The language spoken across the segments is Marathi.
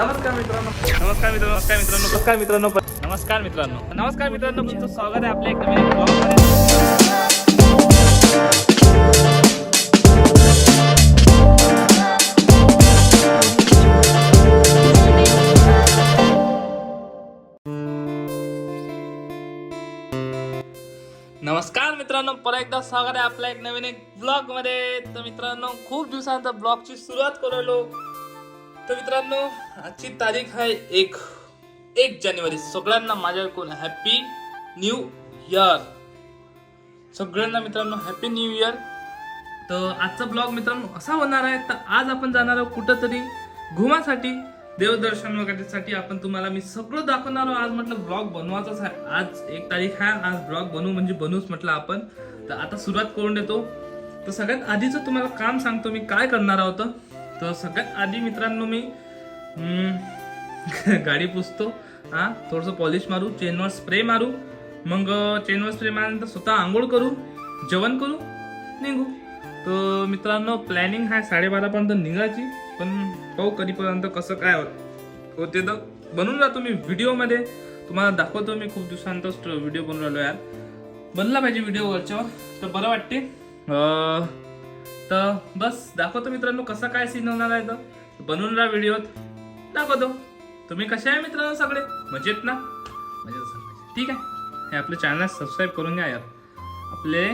नमस्कार मित्रांनो. नमस्कार मित्रांनो नमस्कार मित्रांनो. नमस्कार मित्रांनो. नमस्कार मित्रांनो. नमस्कार मित्रांनो. तुमचं स्वागत आहे आपल्या एक नवीन नमस्कार मित्रांनो. परत एकदा स्वागत आहे आपल्या एक नवीन एक ब्लॉगमध्ये. तर मित्रांनो खूप दिवसानंतर ब्लॉगची सुरुवात करलो तर मित्रांनो आजची तारीख आहे एक एक जानेवारी. सगळ्यांना माझ्या कोण हॅपी न्यू इयर सगळ्यांना मित्रांनो हॅपी न्यू इयर तर आजचा ब्लॉग मित्रांनो असा होणार आहे तर आज आपण जाणार आहोत कुठंतरी घुमासाठी. देवदर्शन वगैरेसाठी आपण तुम्हाला मी सगळं दाखवणार आहोत. आज म्हटलं ब्लॉग बनवायचाच आहे. आज एक तारीख आहे आज ब्लॉग बनवू म्हणजे बनवूच म्हटलं आपण. तर आता सुरुवात करून देतो. तर सगळ्यात आधीचं तुम्हाला काम सांगतो मी काय करणार आहोत. तर सगळ्यात आधी मित्रांनो मी गाडी पुसतो. हा थोडंसं पॉलिश मारू चेनवर स्प्रे मारू. मग चेनवर स्प्रे मारल्यानंतर स्वतः आंघोळ करू जेवण करू निघू. तर मित्रांनो प्लॅनिंग आहे साडेबारापर्यंत निघायची. पण पाहू कधीपर्यंत कसं काय हो-, होते तर बनवून जातो मी व्हिडिओमध्ये. तुम्हाला दाखवतो मी खूप दिवसांतच व्हिडिओ बनवलो यार. बनला पाहिजे व्हिडिओ वरच्यावर. तर बरं वाटते. तर बस दाखवतो मित्रांनो कसा काय सीन होणार आहे तर बनवून राहा व्हिडिओत दाखवतो. तुम्ही कसे आहे मित्रांनो सगळे? मजेत ना? मजेत. ठीक आहे. हे आपले चॅनल सबस्क्राईब करून घ्या यार. आपले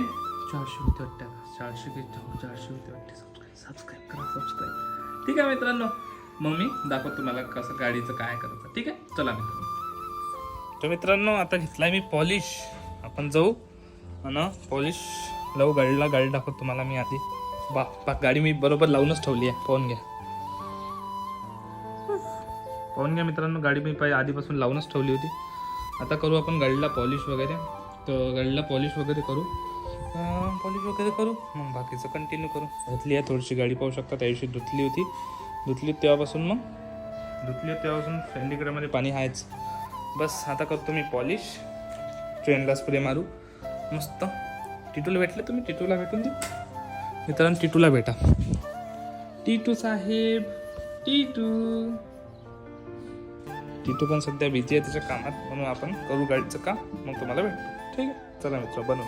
चारशे होते वाटतं चारशे की चारशे होते वाटते सबस्क्राईब सबस्क्राईब करा सबस्क्राईब ठीक आहे मित्रांनो. मग मी दाखवतो तुम्हाला कसं गाडीचं काय करायचं. ठीक आहे? चला मित्रांनो. तर मित्रांनो आता घेतलाय मी पॉलिश आपण जाऊ. आणि पॉलिश लावू गाडीला गाडी दाखवतो तुम्हाला मी आधी. बा बा गाडी मी बरोबर लावूनच ठेवली आहे. पाहून घ्या. पाहून घ्या मित्रांनो गाडी मी पाहिजे आधीपासून लावूनच ठेवली होती. आता करू आपण गाडीला पॉलिश वगैरे. तर गाडीला पॉलिश वगैरे करू. पॉलिश वगैरे करू. मग बाकीचं कंटिन्यू करू. धुतली आहे थोडीशी गाडी पाहू शकता त्या दिवशी धुतली होती. धुतली तेव्हापासून मग? धुतली तेव्हापासून फेंडिकडामध्ये पाणी आहेच. बस आता करतो मी पॉलिश. ट्रेनला स्प्रे मारू. मस्त. टिटूला भेटले तुम्ही? टिटूला भेटून दे. मित्रांनो टिटूला भेटा. टिटू साहेब टिटू. टिटू पण सध्या बिझी आहे त्याच्या कामात म्हणून आपण करू गाडीचं काम मग तुम्हाला भेटतो ठीक आहे. चला मित्र बनवू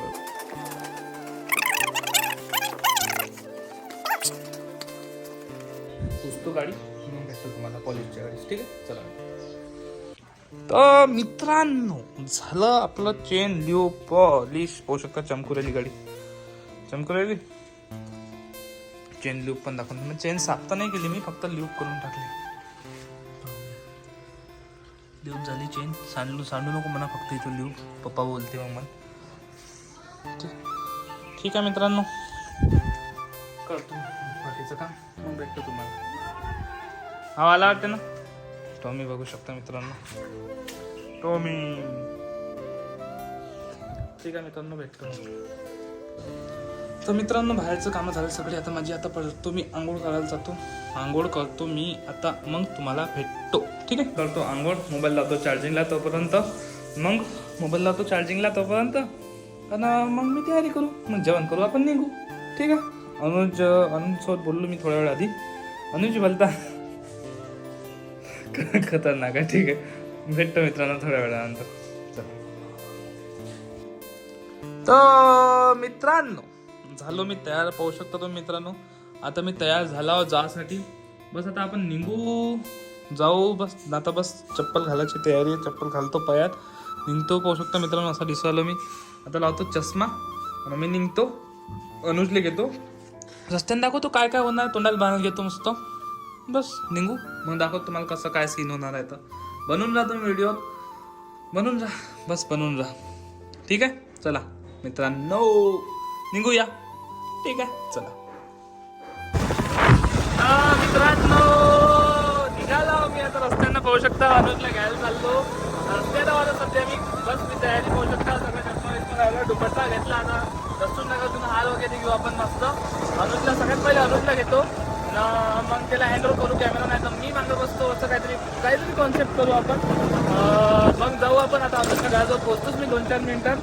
पुसतो गाडी मग भेटतो तुम्हाला पॉलिशच्या गाडी ठीक आहे? चला. तर मित्रांनो झालं आपलं चेन लिओ पॉलिश पाहू शकता चमकू राहिली गाडी. चमकू राहिली चेन लूप पण दाखवून. मी चेन साफ तर नाही केली मी फक्त लूप करून टाकली. लूप झाली चेन सांडू सांडू नको म्हणा फक्त इथं लूप पप्पा बोलते मग मला ठीक. ठीक आहे मित्रांनो. करतो बाकीचं काम. मग भेटतो तुम्हाला. हा आला वाटते ना? टॉमी बघू शकता मित्रांनो. टॉमी ठीक आहे मित्रांनो भेटतो. तर मित्रांनो बाहेरचं कामं झालं सगळे. आता माझी आता पडतो मी आंघोळ करायला जातो. आंघोळ करतो मी. आता मग तुम्हाला भेटतो. ठीक आहे? करतो आंघोळ. मोबाईल लावतो चार्जिंगला तोपर्यंत. मग मोबाईल लावतो चार्जिंगला तोपर्यंत. आणि मग मी तयारी करू. मग जेवण करू. आपण निघू. ठीक आहे? अनुज अनुजसोबत बोललो मी थोड्या वेळ आधी. अनुज बोलता. खतरनाक आहे. ठीक आहे. भेटतो मित्रांनो थोड्या वेळानंतर. तर मित्रांनो झालो मी तयार पाहू शकता तुम्ही मित्रांनो. आता मी तयार झाला जासाठी. बस आता आपण निघू जाऊ. बस आता बस चप्पल घालायची तयारी आहे. चप्पल घालतो पायात. निघतो पाहू शकता मित्रांनो असा दिसालो मी. आता लावतो चष्मा. आणि मी निघतो अनुजले घेतो. रस्त्याने दाखवतो काय काय होणार. तोंडाला बांधून घेतो मस्त. बस निघू मग दाखवतो तुम्हाला कसं काय सीन होणार आहे तर. बनून राहा तुम्ही व्हिडिओ बनून राहा. बस बनून राहा. ठीक आहे? चला मित्रांनो. निघूया ठीक आहे चला. मित्रांनो निघाला मी आता रस्त्यांना पाहू शकता अनुजला घ्यायला चाललो. रस्त्याला आता सध्या मी बस मी तयारी पाहू शकता. सगळं चष्मा दुपट्टा घेतला आता. रस्तून नगरतून हाल वगैरे घेऊ आपण मस्त. अनुजला सगळ्यात पहिले अनुजला घेतो. मग त्याला हँडल करू कॅमेरा नाही तर मी मागं बसतो असं काहीतरी काहीतरी कॉन्सेप्ट करू आपण. मग जाऊ आपण आता अनुजच्या घराजवळ पोहोचतोच मी दोन चार मिनिटात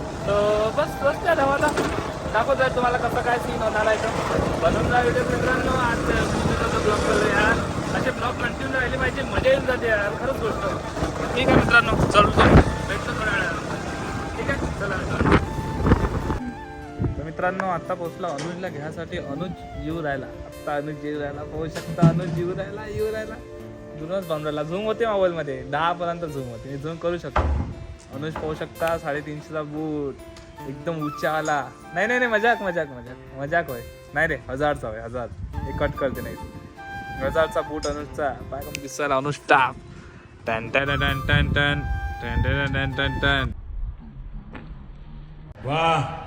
बस रस्त्या धावाला आता. दाखवत आहे तुम्हाला कसं काय सीन होणार आहे तर बनवून जा व्हिडिओ मित्रांनो. आज ब्लॉग चालू यार असे ब्लॉग कंटिन्यू राहिले पाहिजे मजा येऊन जाते यार. खरंच गोष्ट. ठीक आहे मित्रांनो चल भेटतो थोड्या ठीक आहे? चला मित्रांनो तर मित्रांनो आता पोहोचलो अनुजला घ्यायसाठी अनुज येऊ राहिला. आता अनुज येऊ राहिला. पाहू शकता अनुज येऊ राहिला येऊ राहिला. जुनच बांधून राहिला झूम होते मोबाईलमध्ये दहा पर्यंत झूम होते. मी झूम करू शकतो. अनुज पाहू शकता साडेतीनशेचा बूट एकदम उच्चा आला नाही नाही नाही मजाक मजाक मजाक. मजाक होय. नाही रे हजारचा होय हजार. हे कट करते नाही. हजारचा बूट अनुजचा पाय कम दिसायला अनुज टाप टन टन टन टन. टन टन टन टन टन टन.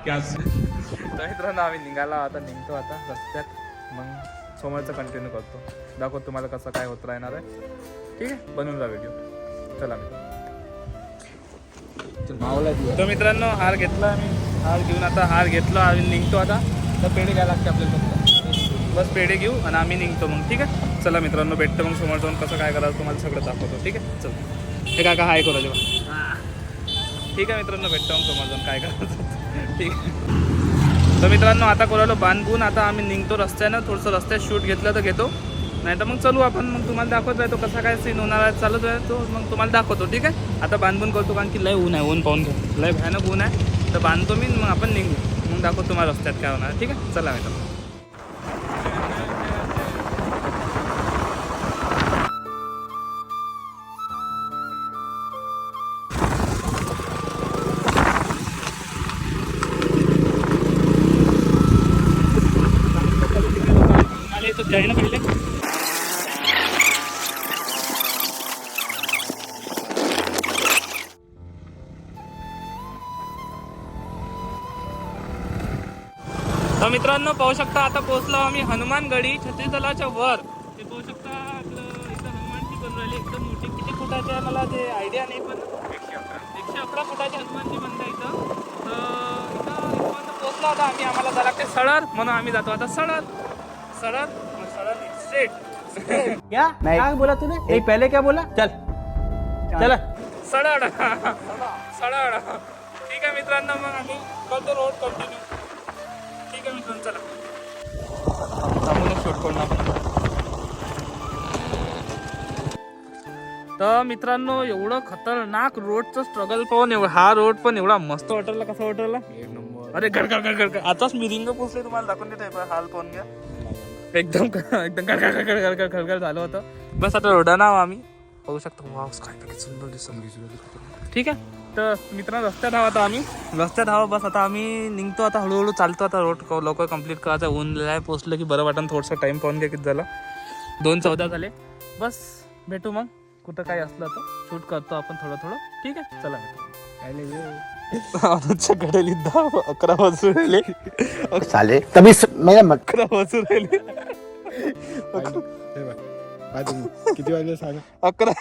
क्या तर मित्रांनो आम्ही निघाला आता निघतो आता रस्त्यात. मग समोरचं कंटिन्यू करतो. दाखवतो तुम्हाला कसं काय होत राहणार आहे. ठीक आहे? बनवून जा व्हिडिओ चला मावला तो मित्रांनो हार घेतला आम्ही. हार घेऊन आता हार घेतला आम्ही निघतो आता. तर पेढे घ्यायला लागते आपल्याला बस पेढे घेऊ आणि आम्ही निघतो मग ठीक आहे? चला मित्रांनो भेटतो मग समोर जाऊन कसं काय करायचं तुम्हाला सगळं दाखवतो ठीक आहे? चल. हे काका हाय करू जेव्हा ठीक आहे मित्रांनो भेटतो मग समोर जाऊन काय करायचं. ठीक आहे. तर मित्रांनो आता कोरालो बांधून आता आम्ही निघतो रस्त्यानं. थोडंसं रस्त्यात शूट घेतलं तर घेतो. नाही तर मग चलू आपण. मग तुम्हाला दाखवत आहे तो कसा काय सीन होणार आहे. चालत आहे तो मग तुम्हाला दाखवतो. ठीक आहे? आता बांधून करतो कारण की लय ऊन आहे. ऊन पाहून घ्या. लय भयानक ऊन आहे. तर बांधतो मी मग आपण निघू. मग दाखवतो तुम्हाला रस्त्यात काय होणार. ठीक आहे? चला मॅडम. मला जाय ना पहिले. मित्रांनो पाहू शकता आता पोहोचलो आम्ही हनुमानगडी छत्री तलाच्या वर. ते पाहू शकता आपलं इथं हनुमानची बनवून राहिली एकदम मोठी. किती फुटाची आहे मला ते आयडिया नाही पण एकशे अकरा. फुटाची हनुमानची बनते इथं. तर इथं पोहोचलो आता आम्ही. आम्हाला जायला लागते सळर म्हणून आम्ही जातो. आता सळर मग सळर स्ट्रेट क्या क्या बोला तूने एक पहले क्या बोला? चल. चल. सडड सडड ठीक आहे मित्रांनो मग आम्ही करतो रोड कंटिन्यू ठीक आहे मित्रांनो चला. थांबूनच शूट करून आपण तर मित्रांनो एवढं खतरनाक रोडचं स्ट्रगल पाहून एवढं हा रोड पण एवढा मस्त वाटला कसा वाटला? अरे गड गड गड गड आताच मी रिंग पोचले तुम्हाला दाखवून देत आहे हाल पाहून घ्या. एकदम एकदम गड गड गड गड झालं होतं. बस आता रोडा रोडाना आम्ही पाहू शकतो. वाव काय सुंदर दिसून ठीक आहे? तर मित्रांनो रस्त्यात आहोत आता आम्ही. रस्त्यात आहोत बस. आता आम्ही निघतो आता हळूहळू चालतो आता रोड क- लवकर कंप्लीट करायचा. ऊन आहे पोचलं की बरं वाटण थोडंसं टाइम पाहून घ्या किती झालं. दोन चौदा झाले. बस भेटू मग. कुठं काही असलं तर शूट करतो आपण थोडं थोडं. ठीक आहे? चला अनुजच्या घड्याली दहा अकरा वाजून राहिले. स- मेरा मत अकरा वाजून राहिले. काय किती वाजले सांगा अकरा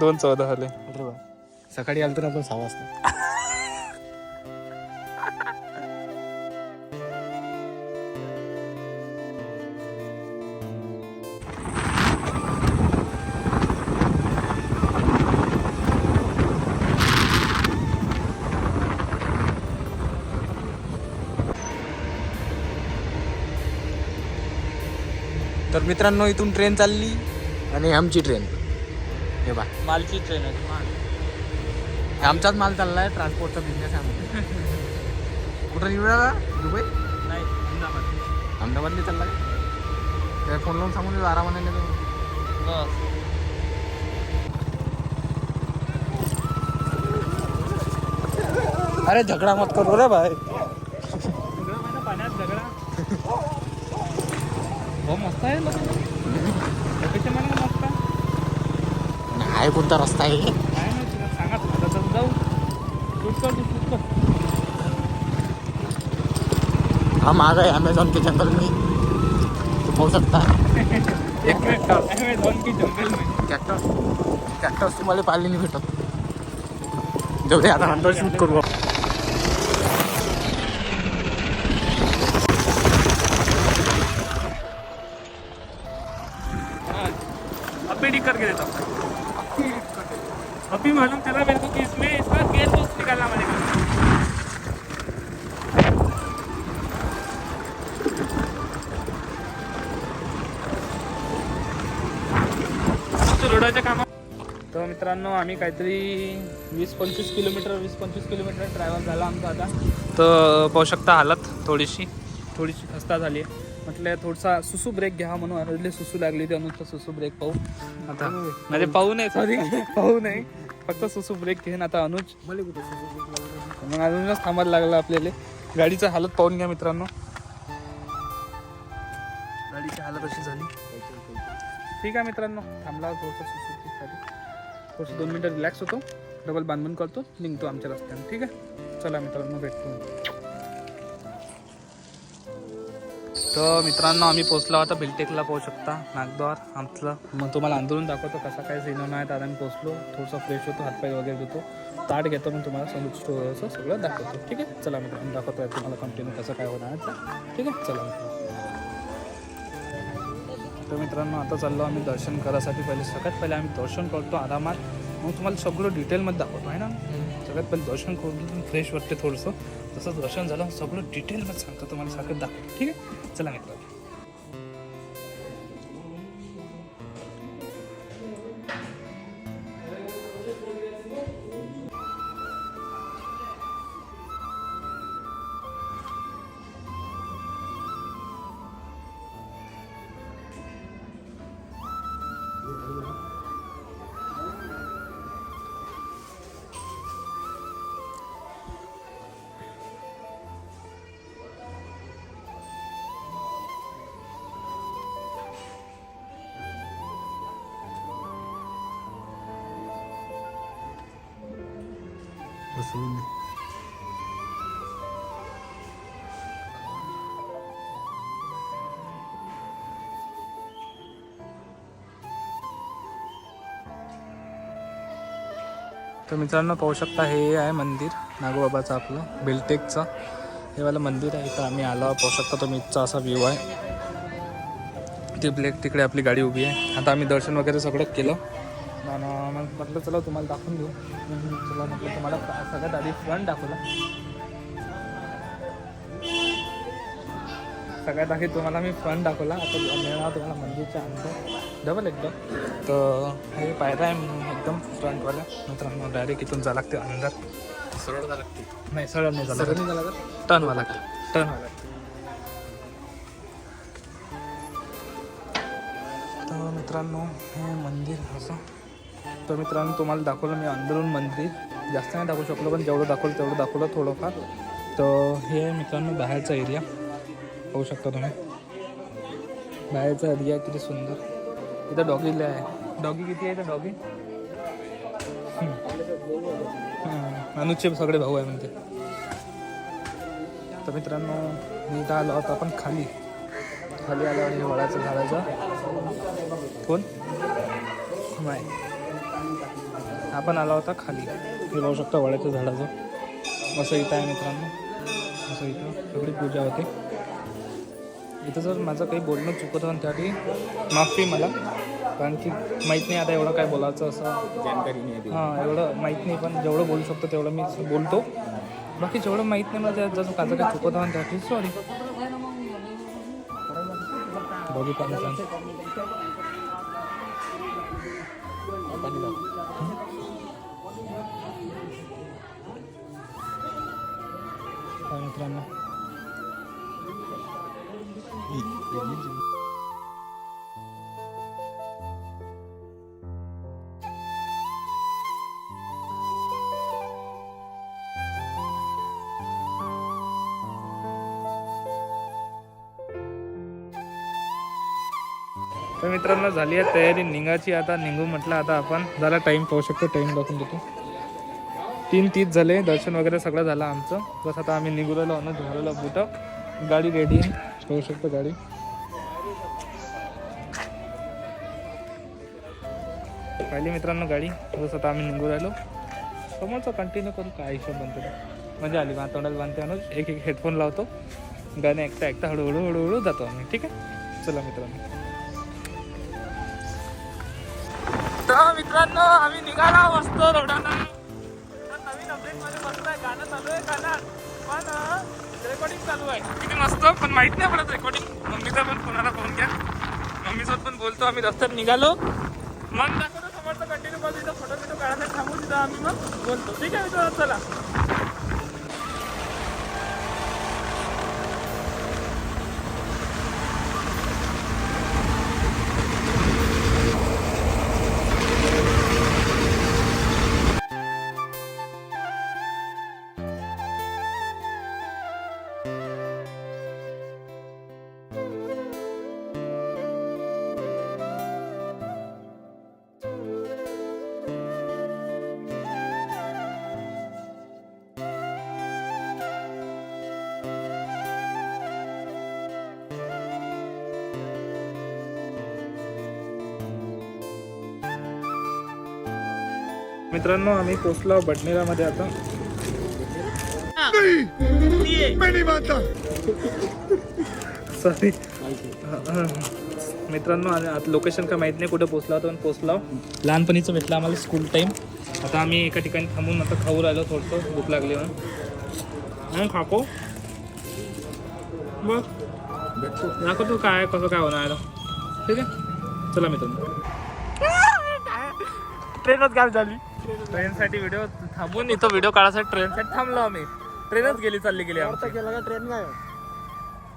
दोन चौदा झाले. सकाळी आलो तर आपण सहा वाजता. तर मित्रांनो इथून ट्रेन चालली. आणि आमची ट्रेन. हे बा मालची ट्रेन आहे. आमचाच माल चाललाय ट्रान्सपोर्टचा बिझनेस आहे. कुठं निवडा दुबई? नाही अहमदाबाद. अहमदाबादला चालला का? त्या फोन लावून सांगून देतो आरामाने. बस. अरे झगडा मत करू रे भाई. पाण्यात दगडा हो मस्त आहे आहे कोणता रस्ता आहे. हा माग आहे अमेझॉन के जंगल मी तू पाहू शकता. कॅक्टस कॅक्टस तुम्हाला पाहिले नाही भेटत जेवढे आता. हंड्रेड शूट करू मित्रांनो आम्ही काहीतरी वीस पंचवीस किलोमीटर वीस पंचवीस किलोमीटर ट्रॅव्हल झाला आमचा आता. तर पाहू शकता हालत थोडीशी. थोडीशी खस्ता झाली आहे म्हटलं थोडासा सुसू ब्रेक घ्या म्हणून अनुजले सुसू लागली ते अनुजचा सुसू ब्रेक पाहू. आता म्हणजे पाहू. नये सॉरी पाहू. नये फक्त सुसू ब्रेक घेईन आता अनुज. मग अनुजच थांबायला लागला आपल्याला. गाडीचं हालत पाहून घ्या मित्रांनो. गाडीची हालत अशी झाली. ठीक आहे मित्रांनो. थांबला थोडंसं सुसूसाठी थोडंसं दोन मिनटं रिलॅक्स होतो. डबल बांधून करतो. निघतो आमच्या रस्त्याने. ठीक आहे? चला मित्रांनो भेटतो तर मित्रांनो आम्ही पोचलो आता बिलटेकला पोहोचू शकता. नागद्वार आमचं. मग तुम्हाला अंदरून दाखवतो कसा काय सिनेमा नाही तर आम्ही पोचलो थोडंसं फ्रेश होतो हातपाय वगैरे देतो ताट घेतो मग तुम्हाला. समोर स्टोअरचं सगळं दाखवतो. ठीक आहे? चला मित्रांनो दाखवतो आहे तुम्हाला कंटिन्यू कसं काय होणार ठीक आहे? चला मित्रांनो. तर मित्रांनो आता चाललो आम्ही दर्शन करायसाठी. पहिले सगळ्यात पहिले आम्ही दर्शन करतो आरामात. मग तुम्हाला सगळं डिटेलमध्ये दाखवतो आहे ना? सगळ्यात पहिले दर्शन करून फ्रेश वाटते थोडंसं. तसंच दर्शन झालं सगळं डिटेलमध्ये सांगतो तुम्हाला सगळं दाखवतो. ठीक आहे? चला मित्रांनो. Absolutely. तर मित्रांनो पाहू शकता हे आहे मंदिर नागोबाबाचं आपलं बेलटेकचं हे वालं मंदिर आहे इथं आम्ही आलो पाहू शकता तुम्ही इथचा असा व्ह्यू आहे. ती ब्लेक तिकडे आपली गाडी उभी आहे. आता आम्ही दर्शन वगैरे सगळं केलं. आणि मग म्हटलं चला तुम्हाला दाखवून देऊ. चला म्हटलं तुम्हाला सगळ्यात आधी फ्रंट दाखवला. सगळ्यात आधी तुम्हाला मी फ्रंट दाखवला. आता मिळणार तुम्हाला मंदिरच्या अंदर. डबल एकदम तर हे पायऱ्या आहे एकदम फ्रंटवाल्या मित्रांनो डायरेक्ट इथून जा लागते अंदर. सरळ जा लागते. नाही सरळ नाही झाला झाला टर्न व्हावं लागते? टर्न व्हावं लागते. तर मित्रांनो हे मंदिर असं. तर मित्रांनो तुम्हाला दाखवलं मी अंदरून मंदिर. जास्त नाही दाखवू शकलो पण जेवढं दाखवलं तेवढं दाखवलं थोडंफार. तर हे मित्रांनो बाहेरचा एरिया पाहू शकता तुम्ही. बाहेरचा एरिया किती सुंदर. इथं डॉगीला आहे. डॉगी किती आहे इथं डॉगी अनुजचे सगळे भाऊ आहे म्हणते. तर मित्रांनो मी इथं आलो होतो आपण खाली. खाली आलो आणि वडाचं झाडाचं. कोण? नाही आपण आला होता खाली. हे लावू शकता वड्याचं झाडाचं. असं इथं आहे मित्रांनो. असं इथं. सगळी पूजा होते. इथं जर माझं काही बोलणं चुकत होतं त्यासाठी माफी मला. कारण की माहीत नाही आता एवढं काय बोलायचं असं. जानकारी नाही हां एवढं माहीत नाही पण जेवढं बोलू शकतो तेवढं मी बोलतो. बाकी जेवढं माहीत नाही मला त्या- जसं माझं काय चुकत आहे त्यासाठी सॉरी बघू पाणी मित्रांनो? तर मित्रांनो झाली आहे तयारी. निघायची आता निघू म्हटलं आता आपण झाला टाईम पाहू शकतो टाईम दाखवून देतो. तीन तीस झाले दर्शन वगैरे सगळं झालं आमचं. बस आता आम्ही निघू राहिलो झालेलो बुटं. गाडी रेडी आहे. पाहू शकतो गाडी. पाहिली मित्रांनो गाडी. बस आता आम्ही निघू राहिलो समोरचं कंटिन्यू करू काय हिशोब बनतो म्हणजे मजा आली मला तोंडाला बांधते आणून एक एक हेडफोन लावतो. गाणे ऐकता ऐकता हळूहळू हळूहळू जातो आम्ही. ठीक आहे? चला मित्रांनो. तर मित्रांनो आम्ही निघाला मस्त रोडाला. नवीन अपडेटमध्ये आहे गाणं चालू आहे गाणं पण रेकॉर्डिंग चालू आहे. किती मस्त. पण माहीत नाही पडत रेकॉर्डिंग मम्मीचा पण कोणाला फोन घ्या. मम्मीसोबत पण बोलतो आम्ही रस्त्यात निघालो. मग दाखवतो समोर आजूबाजू तिथं फोटो बिटो काढायला थांबू तिथं आम्ही मग बोलतो. ठीक आहे मित्रांनो चला. मित्रांनो आम्ही पोचलो बडनेरामध्ये आता. सॉरी मित्रांनो आता लोकेशन काय माहीत नाही कुठे पोचला होतो पण पोचलो. लहानपणीचं भेटलं आम्हाला स्कूल टाईम आता आम्ही एका ठिकाणी थांबून आता खाऊ राहिलो थोडंसं भूक लागली म्हणून. म्हणून खाको? बघ दाखव तू काय कसं काय होणार. ठीक आहे? चला मित्रांनो. ट्रेनच काय झाली. ट्रेनसाठी व्हिडिओ थांबून इथं व्हिडिओ काढायसाठी ट्रेनसाठी थांबलो आम्ही. ट्रेनच गेली चालली गेली आमची. ट्रेन काय?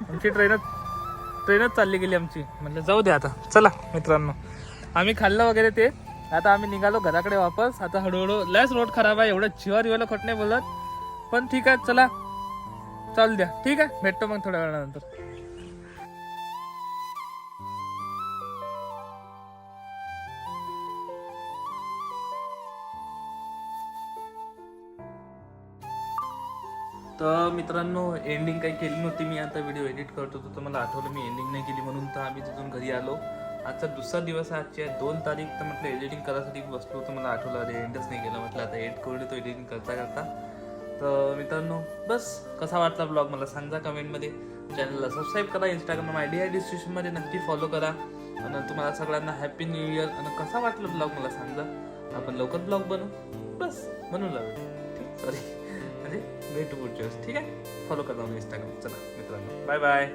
आमची ट्रेनच ट्रेनच चालली गेली आमची. म्हटलं जाऊ दे आता. चला मित्रांनो. आम्ही खाल्लं वगैरे ते. आता आम्ही निघालो घराकडे वापस. आता हळूहळू लयच रोड खराब आहे. एवढं चिवर विवाला खोट नाही बोलत. पण ठीक आहे चला. चालू द्या. ठीक आहे? भेटतो मग थोड्या वेळानंतर. तर मित्रांनो एंडिंग काही केली नव्हती मी आता व्हिडिओ एडिट करत होतो तर मला आठवलं मी एंडिंग नाही केली म्हणून तर आम्ही तिथून घरी आलो. आजचा दुसरा दिवस आहे आजची आहे दोन तारीख तर म्हटलं एडिटिंग करायसाठी बसलो तर मला आठवलं अरे एंडच नाही केलं म्हटलं आता एड करून तो एडिटिंग करता करता. तर मित्रांनो बस कसा वाटला ब्लॉग मला सांगा कमेंटमध्ये चॅनलला सबस्क्राईब करा इंस्टाग्राम आय डी आय डिस्क्रिप्शनमध्ये नक्की फॉलो करा. आणि तुम्हाला सगळ्यांना हॅपी न्यू इयर आणि कसा वाटला ब्लॉग मला सांगा. आपण लवकर ब्लॉग बनवू. बस बनवू लागलो. सॉरी भेटू पुढच्या वेळेस ठीक आहे? फॉलो करा इंस्टाग्राम चला मित्रांनो. Bye bye